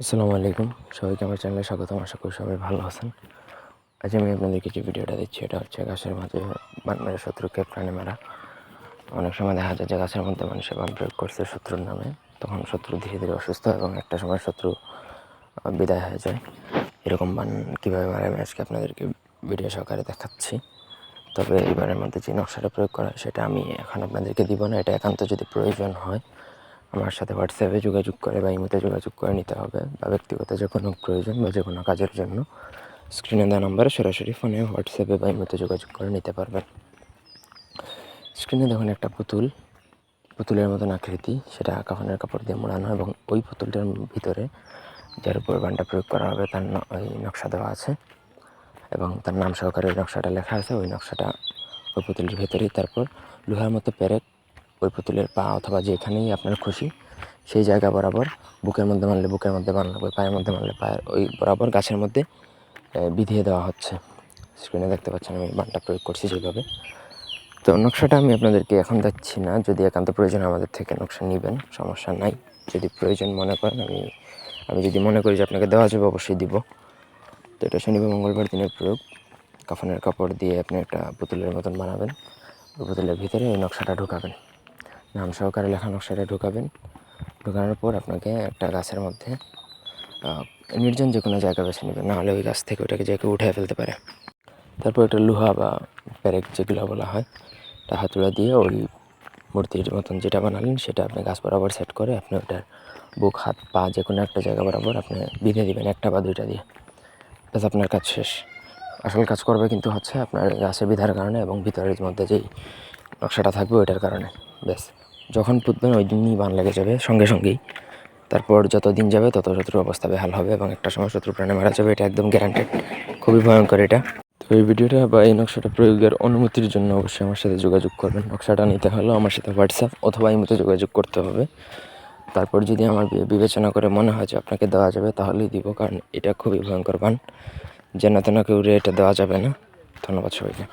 আসসালামু আলাইকুম। সবাইকে আমার চ্যানেলে স্বাগতম। আশা করি সবাই ভালো আছেন। আজ আমি আপনাদেরকে যে ভিডিওটা দিচ্ছি, এটা হচ্ছে গাছের মাঝে বান শত্রুকে প্রাণী মারা। অনেক সময় দেখা যায় যে গাছের মধ্যে মানুষে বান প্রয়োগ করছে শত্রুর নামে, তখন শত্রু ধীরে ধীরে অসুস্থ এবং একটা সময় শত্রু বিদায় হয়ে যায়। এরকম বান, কীভাবে মারা আমি আজকে আপনাদেরকে ভিডিও সহকারে দেখাচ্ছি। তবে এবারের মধ্যে যে নকশাটা প্রয়োগ করা সেটা আমি এখন আপনাদেরকে দিব না। এটা একান্ত যদি প্রয়োজন হয় আমার সাথে হোয়াটসঅ্যাপে যোগাযোগ করে বা ইমোতে যোগাযোগ করে নিতে হবে বা ব্যক্তিগত যে কোনো প্রয়োজন বা যে কোনো কাজের জন্য স্ক্রিনে দেওয়া নাম্বারে সরাসরি ফোনে হোয়াটসঅ্যাপে বা ইমোতে যোগাযোগ করে নিতে পারবেন। স্ক্রিনে দেখুন একটা পুতুল, পুতুলের মতন আকৃতি, সেটা কাফনের কাপড় দিয়ে মোড়ানো এবং ওই পুতুলটার ভিতরে যার উপর বানটা প্রয়োগ করা হবে তার ওই নকশা দেওয়া আছে এবং তার নাম সহকারে ওই নকশাটা লেখা আছে, ওই নকশাটা ওই পুতুলের ভেতরেই তারপর লোহার মতো পেরেক ওই পুতুলের পা অথবা যেখানেই আপনার খুশি, সেই জায়গা বরাবর, বুকের মধ্যে মারলে বুকের মধ্যে বান ওই পায়ের মধ্যে মারলে পায়ের ওই বরাবর গাছের মধ্যে বিধিয়ে দেওয়া হচ্ছে। স্ক্রিনে দেখতে পাচ্ছেন আমি বানটা প্রয়োগ করছি যেভাবে তো নকশাটা আমি আপনাদেরকে এখন দিচ্ছি না, যদি একান্ত প্রয়োজন আমাদের থেকে নকশা নেবেন, সমস্যা নাই। যদি প্রয়োজন মনে করেন আমি আমি যদি মনে করি যে আপনাকে দেওয়া যাবে, অবশ্যই দিব। তো এটা শনিবার মঙ্গলবার দিনের প্রয়োগ। কাফনের কাপড় দিয়ে আপনি একটা পুতুলের মতন বানাবেন। পুতুলের ভিতরে ওই নকশাটা ঢোকাবেন। নাম সহকারে লেখা নকশাটা ঢোকাবেন। ঢোকানোর পর আপনাকে একটা গাছের মধ্যে নির্জন যে কোনো জায়গা বেছে নেবেন। নাহলে ওই গাছ থেকে ওটাকে যে কেউ উঠে ফেলতে পারে। তারপর একটা লোহা বা প্যারেক যেগুলো বলা হয়, তা হাতুড়া দিয়ে ওই মূর্তির মতন যেটা বানালেন, সেটা আপনি গাছ বরাবর সেট করে আপনি ওটার বুক, হাত, পা যে কোনো একটা জায়গা বরাবর আপনি বিঁধে দিবেন, একটা বা দুইটা দিয়ে। ব্যাস, আপনার কাজ শেষ। আসল কাজ করবে কিন্তু হচ্ছে আপনার গাছে বিধার কারণে এবং ভিতরের মধ্যে যেই নকশাটা থাকবে ওইটার কারণে। ব্যাস। যখন পুতবেন ওই দিনই বান লেগে যাবে, সঙ্গে সঙ্গেই। তারপর যত দিন যাবে, তত শত্রুর অবস্থা বেহাল হবে এবং একটা সময় শত্রু প্রাণে মারা যাবে, এটা একদম গ্যারান্টেড খুবই ভয়ঙ্কর এটা। তো এই ভিডিওটা বা এই নকশাটা প্রয়োগের অনুমতির জন্য অবশ্যই আমার সাথে যোগাযোগ করবেন। নকশাটা নিতে হলে আমার সাথে হোয়াটসঅ্যাপ অথবা এই মতো যোগাযোগ করতে হবে। তারপর যদি আমার বিবেচনা করে মনে হয় যে আপনাকে দেওয়া যাবে, তাহলেই দিব, কারণ এটা খুবই ভয়ঙ্কর বান। যেন তেন কেউ এটা দেওয়া যাবে না। ধন্যবাদ সবাইকে।